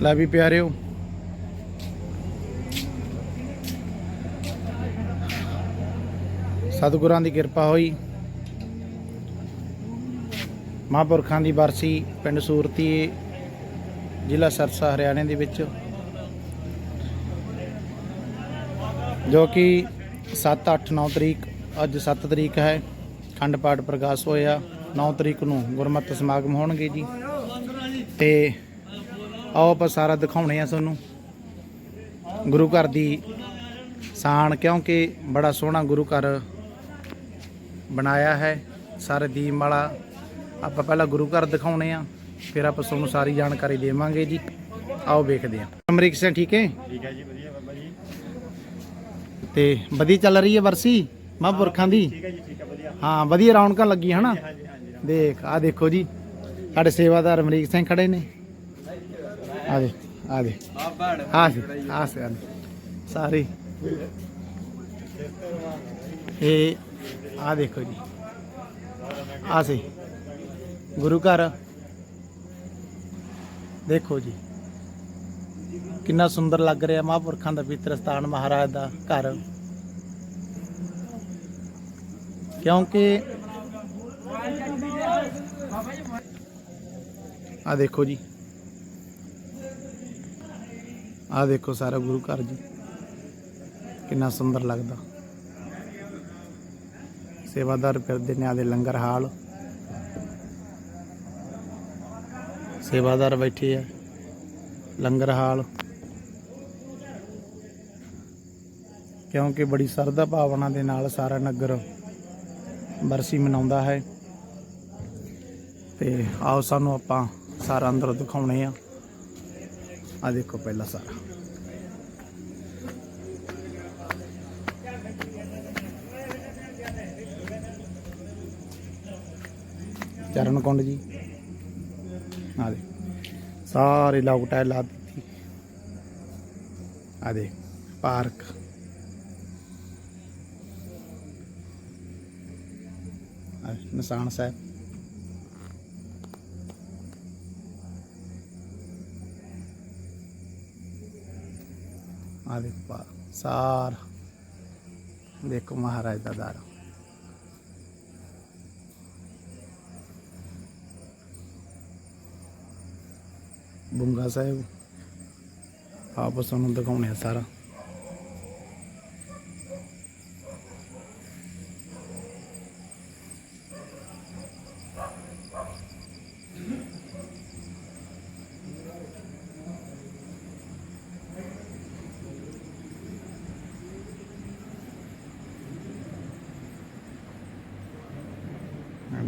ਲੈ ਵੀ ਪਿਆਰਿਓ। ਸਤਿਗੁਰਾਂ ਦੀ ਕਿਰਪਾ ਹੋਈ। ਮਹਾਂਪੁਰਖਾਂ ਦੀ ਬਰਸੀ ਪਿੰਡ ਸੂਰਤੀ, ਜ਼ਿਲ੍ਹਾ ਸਰਸਾ, ਹਰਿਆਣੇ ਦੇ ਵਿੱਚ। ਜੋ ਕਿ 7 8 9 ਤਰੀਕ, ਅੱਜ 7 ਤਰੀਕ ਹੈ। ਖੰਡ ਪਾਠ ਪ੍ਰਕਾਸ਼ ਹੋਇਆ। 9 ਤਰੀਕ ਨੂੰ ਗੁਰਮਤਿ ਸਮਾਗਮ ਹੋਣਗੇ ਜੀ। ਤੇ ਆਓ ਆਪਾਂ ਸਾਰਾ ਦਿਖਾਉਣੇ ਆ ਤੁਹਾਨੂੰ। ਗੁਰੂ ਘਰ ਦੀ ਸਾਣ ਕਿਉਂਕਿ ਬੜਾ ਸੋਹਣਾ ਗੁਰੂ ਘਰ ਬਣਾਇਆ ਹੈ। ਸਾਰੇ ਦੀਮ ਵਾਲਾ ਆਪਾਂ ਪਹਿਲਾਂ ਗੁਰੂ ਘਰ ਦਿਖਾਉਣੇ ਆ ਫਿਰ ਆਪਾਂ ਤੁਹਾਨੂੰ ਸਾਰੀ ਜਾਣਕਾਰੀ ਦੇਵਾਂਗੇ ਜੀ। ਆਓ ਵੇਖਦੇ ਹਾਂ ਅਮਰੀਕ ਸਿੰਘ ਠੀਕ ਹੈ? ਠੀਕ ਹੈ ਜੀ ਵਧੀਆ ਬਾਬਾ ਜੀ। ਤੇ ਵਧੀ ਚੱਲ ਰਹੀ ਹੈ ਵਰਸੀ ਮਹਾਂਪੁਰਖਾਂ ਦੀ? ਠੀਕ ਹੈ ਜੀ ਠੀਕ ਹੈ ਵਧੀਆ। ਹਾਂ ਵਧੀਆ ਰੌਣਕਾਂ ਲੱਗੀਆਂ ਹਨਾ? ਦੇਖ ਆ ਦੇਖੋ ਜੀ ਸਾਡੇ ਸੇਵਾਦਾਰ ਅਮਰੀਕ ਸਿੰਘ ਖੜੇ ਨੇ। ਆ ਦੇ ਆ ਦੇ ਆ ਸੀ ਸਾਰੇ। ਇਹ ਆ ਦੇਖੋ ਜੀ। ਆ ਸੀ। ਗੁਰੂ ਘਰ। ਦੇਖੋ ਜੀ। ਕਿੰਨਾ ਸੁੰਦਰ ਲੱਗ ਰਿਹਾ ਮਹਾਂਪੁਰਖਾਂ ਦਾ ਪਵਿੱਤਰ ਸਥਾਨ ਮਹਾਰਾਜ ਦਾ ਘਰ। ਕਿਉਂਕਿ ਆ ਦੇਖੋ ਜੀ। ਆਹ ਦੇਖੋ ਸਾਰਾ ਗੁਰੂ ਘਰ ਜੀ। ਕਿੰਨਾ ਸੁੰਦਰ ਲੱਗਦਾ। ਸੇਵਾਦਾਰ ਫਿਰਦੇ ਨੇ ਆਦੇ ਲੰਗਰ ਹਾਲ। ਸੇਵਾਦਾਰ ਬੈਠੇ ਆ। ਲੰਗਰ ਹਾਲ। ਕਿਉਂਕਿ ਬੜੀ ਸਰਦਾ ਭਾਵਨਾ ਦੇ ਨਾਲ ਸਾਰਾ ਨਗਰ ਬਰਸੀ ਮਨਾਉਂਦਾ ਹੈ। ਤੇ ਆਓ ਸਾਨੂੰ ਆਪਾਂ ਸਾਰਾ ਅੰਦਰ ਦਿਖਾਉਣੇ ਆ। ਆ ਦੇਖੋ ਪਹਿਲਾ ਸਾਰਾ। ਚਰਨ ਕੁੰਡ ਜੀ। ਆ ਦੇ ਸਾਰੇ ਲਾਉਟਾ ਲਾ ਦਿੱਤੀ। ਆ ਦੇ ਪਾਰਕ। ਨਿਸ਼ਾਨ ਸਾਹਿਬ। ਆ ਦੇਖੋ ਪਾ ਸਾਰ। ਦੇਖੋ ਮਹਾਰਾਜ ਦਾ ਦਾਰਾ। ਬੁੰਗਾ ਸਾਹਿਬ ਆਪਸ ਨੂੰ ਦਿਖਾਉਣੇ ਆ ਸਾਰਾ।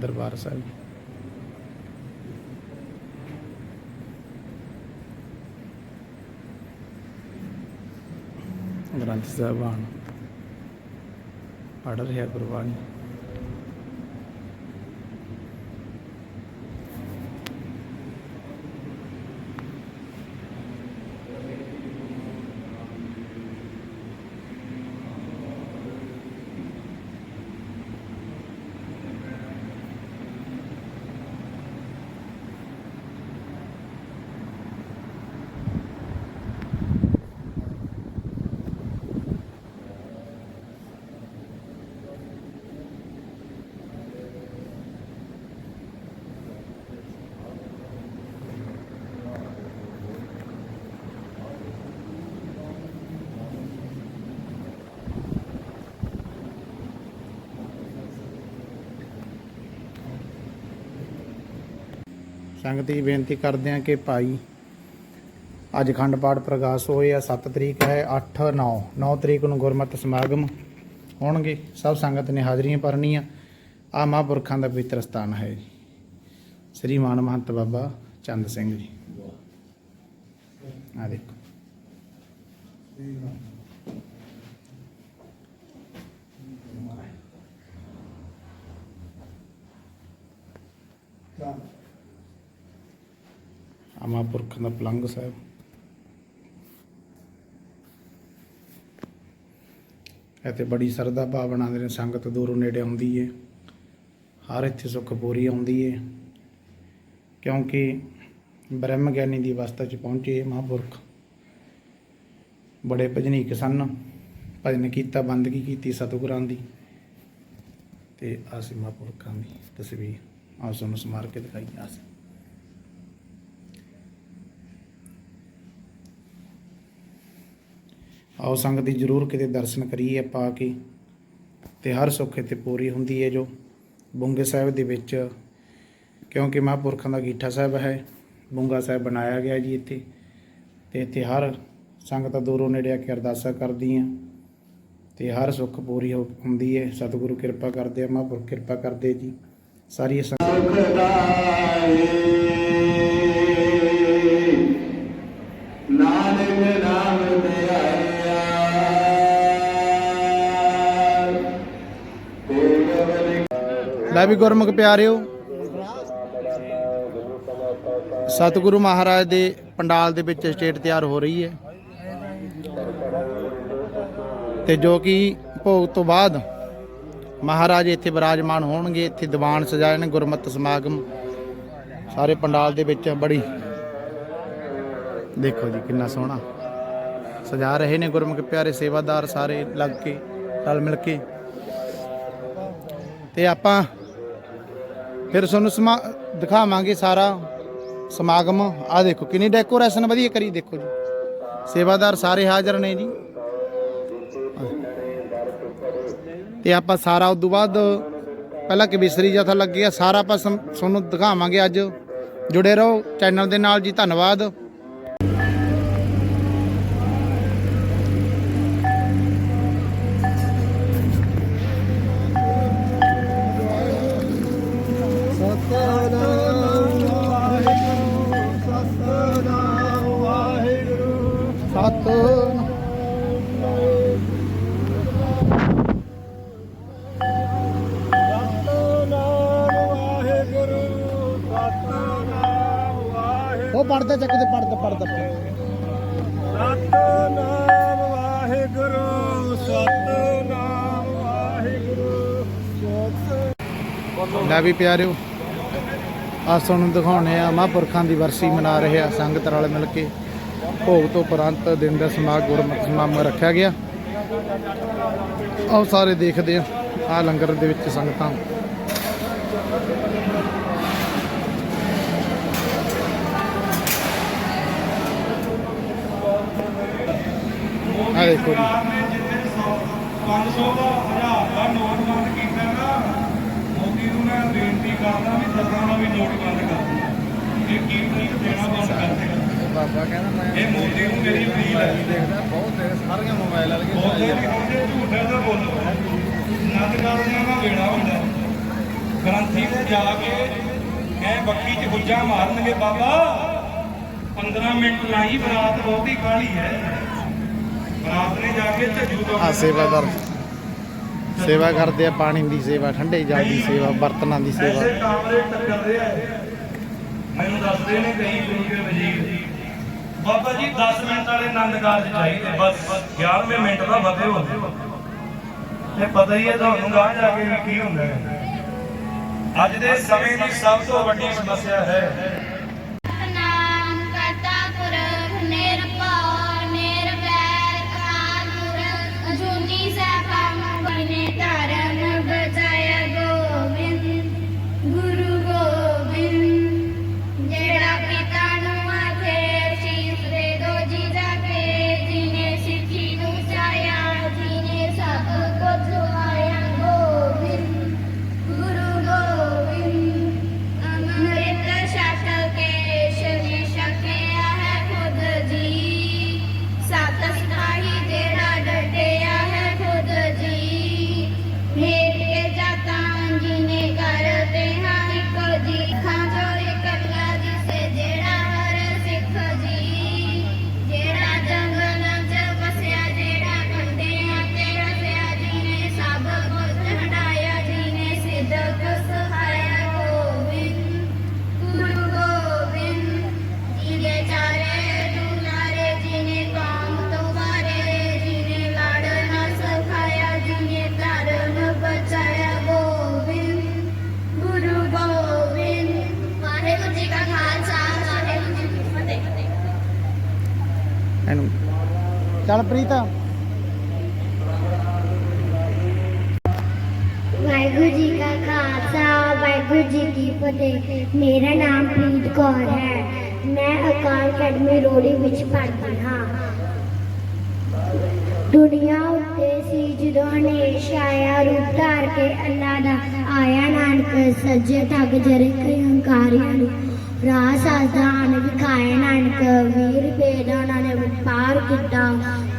ਦਰਬਾਰ ਸਾਹਿਬ ਗ੍ਰੰਥ ਸਾਹਿਬਾਨ ਪੜ੍ਹ ਰਿਹਾ ਗੁਰਬਾਣੀ ਸੰਗਤ ਜੀ ਬੇਨਤੀ ਕਰਦੇ ਹਾਂ ਕਿ ਭਾਈ ਅੱਜ ਖੰਡ ਪਾਠ ਪ੍ਰਕਾਸ਼ ਹੋਏ ਆ 7 ਤਰੀਕ ਹੈ 8 9 9 ਤਰੀਕ ਨੂੰ ਗੁਰਮਤਿ ਸਮਾਗਮ ਹੋਣਗੇ। ਸਭ ਸੰਗਤ ਨੇ ਹਾਜ਼ਰੀਆਂ ਭਰਨੀਆਂ। ਆ ਮਹਾਂਪੁਰਖਾਂ ਦਾ ਪਵਿੱਤਰ ਸਥਾਨ ਹੈ ਜੀ। ਸ੍ਰੀ ਮਾਨ ਮਹੰਤ ਬਾਬਾ ਚੰਦ ਸਿੰਘ ਜੀ। ਆ ਦੇਖੋ। ਆ ਮਹਾਂਪੁਰਖਾਂ ਦਾ ਪਲੰਗ ਸਾਹਿਬ ਇੱਥੇ ਬੜੀ ਸਰਦਾ ਭਾਵਨਾ ਦੇ ਸੰਗਤ ਦੂਰੋਂ ਨੇੜੇ ਆਉਂਦੀ ਏ ਹਰ ਇੱਥੇ ਸੁੱਖ ਪੂਰੀ ਆਉਂਦੀ ਏ ਕਿਉਂਕਿ ਬ੍ਰਹਮ ਗਿਆਨੀ ਦੀ ਅਵਸਥਾ 'ਚ ਪਹੁੰਚੇ ਮਹਾਂਪੁਰਖ ਬੜੇ ਭਜਨੀਕ ਸਨ ਭਜਨ ਕੀਤਾ ਬੰਦਗੀ ਕੀਤੀ ਸਤਿਗੁਰਾਂ ਦੀ ਤੇ ਆਸੀ ਮਹਾਂਪੁਰਖਾਂ ਦੀ ਤਸਵੀਰ ਆਪ ਤੁਹਾਨੂੰ ਸਮਾਰ ਕੇ ਦਿਖਾਈ ਆਸ ਆਓ ਸੰਗਤ ਦੀ ਜਰੂਰ ਕਿਤੇ ਦਰਸ਼ਨ ਕਰੀਏ ਪਾ ਕੇ। ਤੇ ਹਰ ਸੁੱਖ ਇੱਥੇ ਪੂਰੀ ਹੁੰਦੀ ਹੈ ਜੋ ਬੁੰਗੇ ਸਾਹਿਬ ਦੇ ਵਿੱਚ। ਕਿਉਂਕਿ ਮਹਾਂਪੁਰਖਾਂ ਦਾ ਗੀਠਾ ਸਾਹਿਬ ਹੈ, ਬੁੰਗਾ ਸਾਹਿਬ ਬਣਾਇਆ ਗਿਆ ਜੀ ਇੱਥੇ। ਤੇ ਇੱਥੇ ਹਰ ਸੰਗਤਾਂ ਦੂਰੋਂ ਨੇੜੇ ਆ ਕੇ ਅਰਦਾਸਾਂ ਕਰਦੀਆਂ। ਤੇ ਹਰ ਸੁੱਖ ਪੂਰੀ ਹੋ- ਹੁੰਦੀ ਹੈ, ਸਤਿਗੁਰੂ ਕਿਰਪਾ ਕਰਦੇ ਆ, ਮਹਾਂਪੁਰਖ ਕਿਰਪਾ ਕਰਦੇ ਜੀ। ਸਾਰੀ ਸੰਗਤ ਵੀ ਗੁਰਮੁਖ ਪਿਆਰਿਓ। ਸਤਿਗੁਰੂ ਮਹਾਰਾਜ ਦੇ ਪੰਡਾਲ ਦੇ ਵਿੱਚ ਸਟੇਟ ਤਿਆਰ ਹੋ ਰਹੀ ਹੈ। ਤੇ ਜੋ ਕਿ ਭੋਗ ਤੋਂ ਬਾਅਦ ਮਹਾਰਾਜ ਇੱਥੇ ਬਿਰਾਜਮਾਨ ਹੋਣਗੇ, ਇੱਥੇ ਦੀਵਾਨ ਸਜਾਏ ਨੇ, ਗੁਰਮਤਿ ਸਮਾਗਮ ਸਾਰੇ ਪੰਡਾਲ ਦੇ ਵਿੱਚ ਬੜੀ। ਦੇਖੋ ਜੀ ਕਿੰਨਾ ਸੋਹਣਾ। ਸਜਾ ਰਹੇ ਨੇ ਗੁਰਮੁਖ ਪਿਆਰੇ ਸੇਵਾਦਾਰ ਸਾਰੇ ਲੱਗ ਕੇ, ਰਲ ਮਿਲ ਕੇ। ਤੇ ਆਪਾਂ ਫਿਰ ਤੁਹਾਨੂੰ ਸਮਾ, ਦਿਖਾਵਾਂਗੇ ਸਾਰਾ ਸਮਾਗਮ। ਆ ਦੇਖੋ, ਕਿੰਨੀ ਡੈਕੋਰੇਸ਼ਨ ਵਧੀਆ ਕਰੀ, ਦੇਖੋ ਜੀ। ਸੇਵਾਦਾਰ ਸਾਰੇ ਹਾਜ਼ਰ ਨੇ ਜੀ। ਤੇ ਆਪਾਂ ਸਾਰਾ ਉਸ ਤੋਂ ਬਾਅਦ, ਪਹਿਲਾਂ ਕਿ ਜਥਾ ਲੱਗਿਆ ਸਾਰਾ ਆਪਾਂ ਤੁਹਾਨੂੰ ਦਿਖਾਵਾਂਗੇ ਅੱਜ। ਜੁੜੇ ਰਹੋ, ਚੈਨਲ ਦੇ ਨਾਲ ਜੀ, ਧੰਨਵਾਦ। ਵੀ ਪਿਆਰਿਓ ਆ ਤੁਹਾਨੂੰ ਦਿਖਾਉਣੇ ਆ ਮਹਾਂਪੁਰਖਾਂ ਦੀ ਵਰਸੀ ਮਨਾ ਰਹੇ ਆ ਸੰਗਤ ਰਲ ਮਿਲ ਕੇ। ਭੋਗ ਤੋਂ ਉਪਰੰਤ ਦਿਨ ਦਾ ਸਮਾਗ ਗੁਰਮਤਿ ਸਮਾਗਮ ਰੱਖਿਆ ਗਿਆ। ਆਓ ਸਾਰੇ ਦੇਖਦੇ ਆ ਆ ਲੰਗਰ ਦੇ ਵਿੱਚ ਸੰਗਤਾਂ। ਆ ਦੇਖੋ ਜੀ। 500 ਦਾ 1000 ਦਾ ਨੋਟ ਬੰਦ ਕੀਤਾ ਕਰਦਾ ਵੀ ਦਸਾਂ ਦਾ ਵੀ ਨੋਟ ਬੰਦ ਕਰ ਦਿਓ। ਇਹ ਕੀਮਤੀ ਦੇਣਾ ਬੰਦ ਕਰ ਦੇਗਾ ਬਾਬਾ ਕਹਿੰਦਾ ਮੈਂ ਇਹ ਮੋਦੀ ਨੂੰ ਮੇਰੀ ਅਪੀਲ ਹੈ। ਦੇਖਦਾ ਬਹੁਤ ਦੇਰ ਸਾਰੀਆਂ ਮੋਬਾਈਲ ਵਾਲੀਆਂ ਬੋਲਦੇ ਨਹੀਂ ਹੁੰਦੇ ਝੂਠੇ ਦਾ ਬੋਲੋ। ਨੰਦ ਕਰਦਿਆਂ ਦਾ ਵੇੜਾ ਹੁੰਦਾ ਗ੍ਰੰਥੀ ਤੇ ਜਾ ਕੇ ਐ ਬੱਕੀ ਚ ਗੁੱਜਾ ਮਾਰਨਗੇ ਬਾਬਾ 15 ਮਿੰਟ ਲਾਈ ਬਰਾਤ ਬਹੁਤੀ ਕਾਲੀ ਹੈ? ਬਰਾਤ ਨੇ ਜਾ ਕੇ ਝੱਜੂ ਤੋਂ ਆ ਸੇਵਾਦਾਰ ਸੇਵਾ ਕਰਦੇ ਆ, ਪਾਣੀ ਦੀ ਸੇਵਾ, ਠੰਡੇ ਜਲ ਦੀ ਸੇਵਾ, ਬਰਤਨਾਂ ਦੀ ਸੇਵਾ। ਐਸੇ ਕਾਮਰੇ ਟੱਕਰ ਰਿਹਾ ਹੈ। ਮੈਨੂੰ ਦੱਸਦੇ ਨੇ ਕਈ ਗੁਰੂ ਕੇ ਵਜ਼ੀਰ ਬਾਬਾ ਜੀ 10 ਮਿੰਟ ਵਾਲੇ ਆਨੰਦ ਕਾਰਜ ਚਾਹੀਦੇ, ਬਸ 11ਵੇਂ ਮਿੰਟ ਦਾ ਵਧੇ ਹੋ ਤੇ ਪਤਾ ਹੀ ਹੈ ਤੁਹਾਨੂੰ ਗਾਹ ਜਾ ਕੇ ਕੀ ਹੁੰਦਾ ਹੈ। ਅੱਜ ਦੇ ਸਮੇਂ ਦੀ ਸਭ ਤੋਂ ਵੱਡੀ ਸਮੱਸਿਆ ਹੈ ਚੱਲ ਪ੍ਰੀਤ ਵਾਹਿਗੁਰੂ ਜੀ ਕਾ ਖਾਲਸਾ, ਵਾਹਿਗੁਰੂ ਜੀ ਕੀ ਫਤਿਹ। ਮੇਰਾ ਨਾਮ ਪ੍ਰੀਤ ਕੌਰ ਹੈ। ਮੈਂ ਅਕਾਲ ਅਕੈਡਮੀ ਰੋੜੀ ਵਿੱਚ ਪੜ੍ਹਦੀ ਹਾਂ। ਦੁਨੀਆ ਉੱਤੇ ਸੀ ਜਦੋਂ ਹਨੇਸ਼ ਛਾਇਆ ਰੂਪ ਧਾਰ ਕੇ ਅੱਲਾ ਦਾ ਆਇਆ ਨਾਨਕ, ਸੱਜੇ ਠੱਗ ਜਰੇ ਕਈ ਹੰਕਾਰਿਆਂ ਨੂੰ। ਰਾਹ ਸਾਜਦਾਨ ਵਿਖਾਏ ਨਾਨਕ ਵੀਰ ਭੇਦਾਂ ਨੇ ਵਪਾਰ ਕੀਤਾ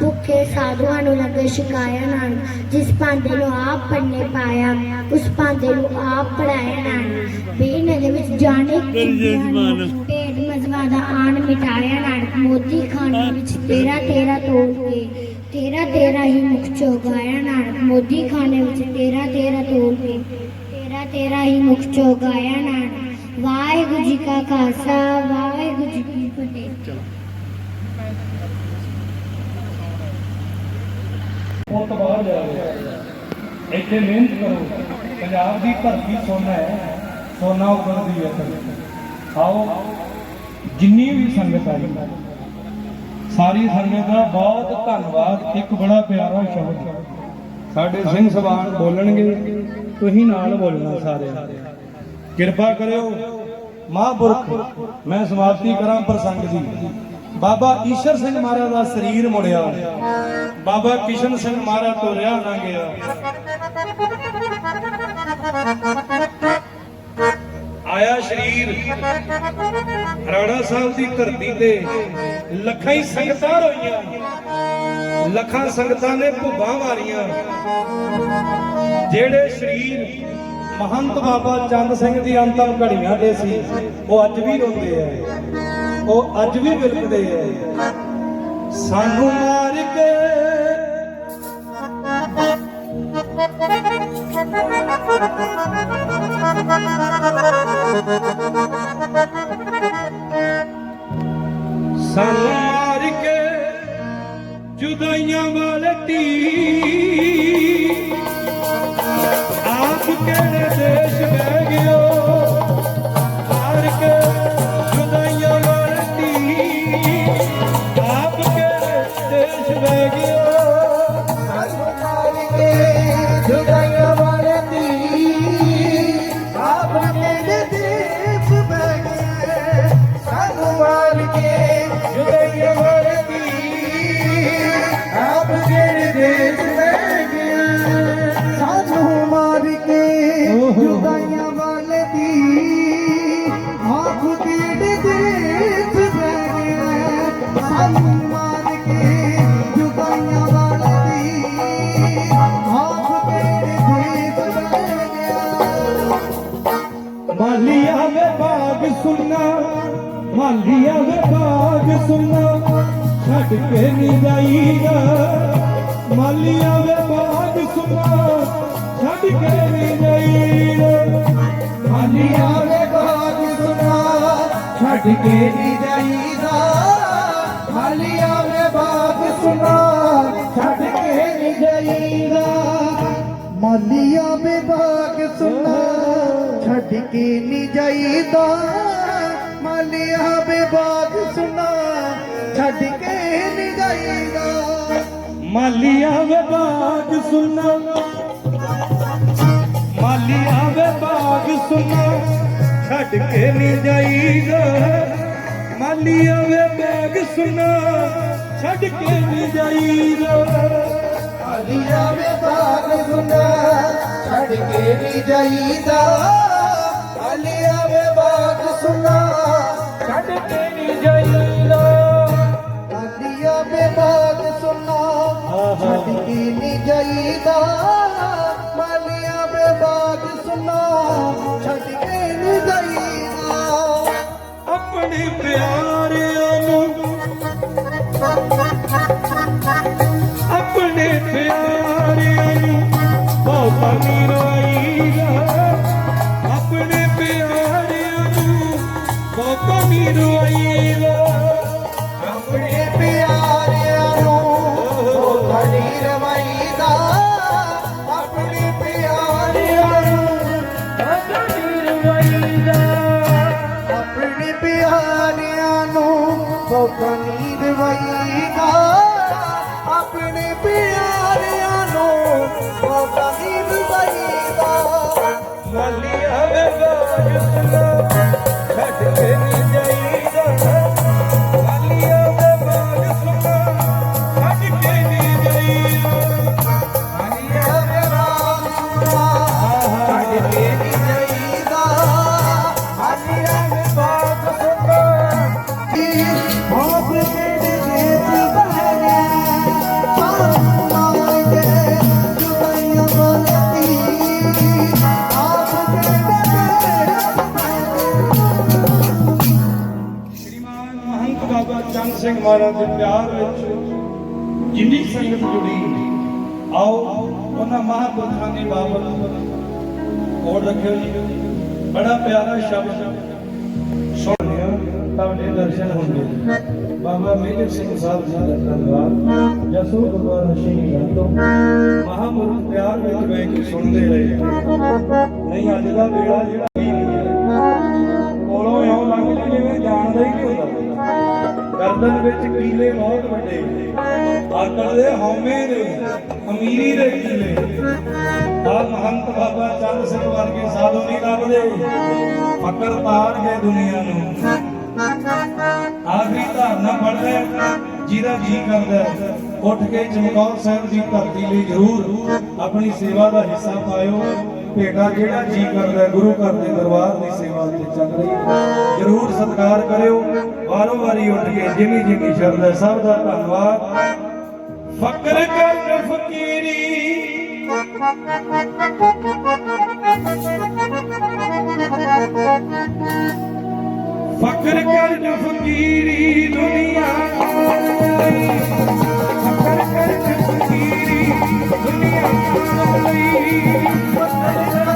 ਭੁੱਖੇ ਸਾਧੂਆਂ ਨੂੰ ਲੱਗੇ ਸ਼ਿਕਾਇਆ ਨਾਨਕ ਜਿਸ ਭਾਂਡੇ ਨੂੰ ਆਪ ਪੰਨੇ ਪਾਇਆ ਉਸ ਭਾਂਡੇ ਨੂੰ ਆਪ ਪੜਾਇਆ ਨਾਨਕ ਬੇਨ ਦੇ ਵਿੱਚ ਜਾਣੇ ਭੇਦ ਮਜ਼ਵਾ ਦਾ ਆਣ ਮਿਟਾਇਆ ਨਾਨਕ ਮੋਤੀ ਖਾਨੇ ਵਿੱਚ ਤੇਰਾ ਤੇਰਾ ਤੋੜ ਕੇ ਤੇਰਾ ਤੇਰਾ ਹੀ ਮੁਖ ਚੋਗਾਇਆ ਨਾਨਕ, ਮੋਦੀ ਖਾਨੇ ਵਿੱਚ ਤੇਰਾ ਤੇਰਾ ਤੋੜ ਕੇ ਤੇਰਾ ਤੇਰਾ ਹੀ ਮੁਖ ਚੋਗਾਇਆ ਨਾਨਕ। ਵਾਹਿਗੁਰੂ ਜੀ ਕਾ ਖਾਲਸਾ ਵਾਹਿਗੁਰੂ ਜੀ ਕੀ ਫਤਿਹ। ਪੁੱਤ ਬਾਹਰ ਜਾ ਰਿਹਾ ਇੱਥੇ ਮਿਹਨਤ ਕਰੋ। ਪੰਜਾਬ ਦੀ ਧਰਤੀ ਸੋਨਾ ਹੈ। ਸੋਨਾ ਉੱਗਦੀ ਹੈ। ਆਓ ਜਿੰਨੀ ਵੀ ਸੰਗਤ ਆਈ ਸਾਰੀ ਸੰਗਤ ਦਾ ਬਹੁਤ ਧੰਨਵਾਦ। ਇੱਕ ਬੜਾ ਪਿਆਰਾ ਸ਼ਬਦ। ਸਾਡੇ ਸਿੰਘ ਸਵਾਨ ਬੋਲਣਗੇ ਤੁਸੀਂ ਨਾਲ ਬੋਲਣਾ ਸਾਰੇ ਕਿਰਪਾ ਕਰਿਓ। ਮਹਾਂਪੁਰਖ, ਮੈਂ ਸਮਾਪਤੀ ਕਰਾਂ ਪ੍ਰਸੰਗ ਦੀ। ਬਾਬਾ ਈਸ਼ਰ ਸਿੰਘ ਮਹਾਰਾਜ ਦਾ ਸਰੀਰ ਮੁੜਿਆ। ਬਾਬਾ ਕਿਸ਼ਨ ਸਿੰਘ ਮਹਾਰਾਜ ਤੋਂ ਰਿਹਾ ਨਾ ਗਿਆ। ਆਇਆ ਸ਼ਰੀਰ। ਰਾਣਾ ਸਾਹਿਬ ਦੀ ਧਰਤੀ ਤੇ ਲੱਖਾਂ ਹੀ ਸੰਗਤਾਂ ਰੋਈਆਂ। ਲੱਖਾਂ ਸੰਗਤਾਂ ਨੇ ਭੁੱਬਾਂ ਮਾਰੀਆਂ। ਜਿਹੜੇ ਸ਼ਰੀਰ ਮਹੰਤ ਬਾਬਾ ਚੰਦ ਸਿੰਘ ਦੀ ਅੰਤਮ ਘੜੀਆਂ ਦੇ ਸੀ। ਉਹ ਅੱਜ ਵੀ ਰੋਂਦੇ ਆ। ਉਹ ਅੱਜ ਵੀ ਵਿਲਕਦੇ ਆ। ਸਾਨੂੰ ਮਾਰ ਕੇ ਸਾਨੂੰ ਮਾਰ ਕੇ ਜੁਦਾਈਆਂ ਵਾਲੇ ਟੀ ਕਿਹੜੇ ਦੇਸ਼ ਬਹਿ ਗਿਓ? ਮਾਲੀਆ ਵੇ ਬਾਗ ਸੁਣਨਾ ਛੱਡ ਕੇ ਨਹੀਂ ਜਾਈਦਾ। ਮਾਲੀਆ ਵੇ ਬਾਗ ਸੁਣਨਾ ਛੱਡ ਕੇ ਨਹੀਂ ਜਾਈਦਾ। ਮਾਲੀਆ ਵੇ ਬਾਗ ਸੁਣਾ ਛੱਡ ਕੇ ਨਹੀਂ ਜਾਈਦਾ। ਮਾਲੀਆਂ ਵੇ ਬਾਗ ਸੁਣਾ ਛੱਡ ਕੇ ਨਹੀਂ ਜਾਈਦਾ। ਮਾਲੀਆਂ ਵੇ ਬਾਗ ਸੁਣਾ ਛੱਡ ਕੇ ਨਹੀਂ ਜਾਈਦਾ। ਵੇ ਬਾਗ ਸੁਣਾ ਛੱਡ ਕੇ ਨਹੀਂ ਜਾਈਦਾ। ਮਾਲੀਆ ਵੇ ਬਾਗ ਸੁਣਨਾ। ਮਾਲੀਆ ਵੇ ਬਾਗ ਸੁਣਨਾ ਛੱਡ ਕੇ ਨਹੀਂ ਜਾਈਦਾ। ਮਾਲੀਆ ਵੇ ਬਾਗ ਸੁਣਨਾ ਛੱਡ ਕੇ ਨਹੀਂ ਜਾਈਦਾ। ਮਾਲੀਆਂ ਬਾਗ ਸੁਣਾ ਛੱਡ ਕੇ ਨਹੀਂ ਜਾਈਦਾ। ਮਾਲੀਆਂ ਵੇ ਬਾਗ ਛੱਡ ਕੇ ਨਹੀਂ ਜਾਈਦਾ। ਮਾਲੀਆਂ ਵੇ ਬਾਗ ਸੁਣਾ ਛੱਡ ਕੇ ਸੋਖਾ ਨੀਂਦ ਵਈਦਾ ਆਪਣੇ ਪਿਆਰਿਆਂ ਨੂੰ ਸੋਖਾ ਨੀਂਦ ਵਈਦਾ ਲਾਲੀਆ ਵੇ ਬਾਜ ਮਹਾਰਾਜ ਦੇ ਪਿਆਰ ਵਿੱਚ ਜਿੰਨੀ ਸੰਗਤ ਜੁੜੀ ਆਓ ਉਹਨਾਂ ਮਹਾਂਪੁਰਖਾਂ ਦੀ ਬਾਬਤ ਕੋਡ ਰੱਖਿਓ ਜੀ। ਬੜਾ ਪਿਆਰਾ ਸ਼ਬਦ। ਸੁਣਿਆ ਤੁਹਾਡੇ ਦਰਸ਼ਨ ਹੁੰਦੇ ਬਾਬਾ ਮੇਜਰ ਸਿੰਘ ਸਾਹਿਬ ਜੀ ਦਾ ਧੰਨਵਾਦ। ਜਸੋ ਗੁਰਦੁਆਰਾ ਸ਼ਹੀਦ ਗੰਦੋ ਮਹਾਂਪੁਰਖ ਪਿਆਰ ਵਿੱਚ ਬੈ ਕੇ ਸੁਣਦੇ ਰਹੇ। ਨਹੀਂ, ਅੱਜ ਦਾ ਵੇਲਾ ਜਿਹੜਾ ਕੋਲੋਂ ਇਉਂ ਲੱਗਦਾ ਜਿਵੇਂ ਜਾਣਦਾ ਹੀ ਨਹੀਂ ਹੁੰਦਾ। ਗਰਦਨ ਵਿੱਚ ਕੀਲੇ ਬਹੁਤ ਵੱਡੇ ਆਕੜ ਦੇ ਹਉਮੈ ਦੇ ਅਮੀਰੀ ਦੇ ਕੀਲੇ। ਆ ਮਹੰਤ ਬਾਬਾ ਚੰਦ ਸਿੰਘ ਵਰਗੇ ਸਾਧੂ ਨਹੀਂ ਲੱਭਦੇ। ਫਕਰ ਪਾਰ ਗਏ ਦੁਨੀਆ ਨੂੰ। ਆਖਰੀ ਧਾਰਨਾ ਪੜਦਾ ਜਿਹਦਾ ਜੀ ਕਰਦਾ ਉੱਠ ਕੇ ਚਮਕੌਰ ਸਾਹਿਬ ਦੀ ਧਰਤੀ ਲਈ ਜ਼ਰੂਰ ਆਪਣੀ ਸੇਵਾ ਦਾ ਹਿੱਸਾ ਪਾਇਓ। ਭੇਟਾ ਜਿਹੜਾ ਜੀ ਕਰਦਾ ਗੁਰੂ ਘਰ ਦੇ ਦਰਬਾਰ ਦੀ ਸੇਵਾ ਤੇ ਚੱਲ ਰਹੀ ਜ਼ਰੂਰ ਸਤਿਕਾਰ ਕਰਿਓ, ਵਾਰੋ ਵਾਰੀ ਉੱਠ ਕੇ ਜਿੰਨੀ ਜਿੰਨੀ ਸ਼ਰਦ ਸਭ ਦਾ ਧੰਨਵਾਦ। ਫਕਰ ਕਰ ਫਕੀਰੀ। ਫਕਰ ਕਰ ਫਕੀਰੀ ਦੁਨੀਆ। ਫਕਰ ਕਰ Thank you.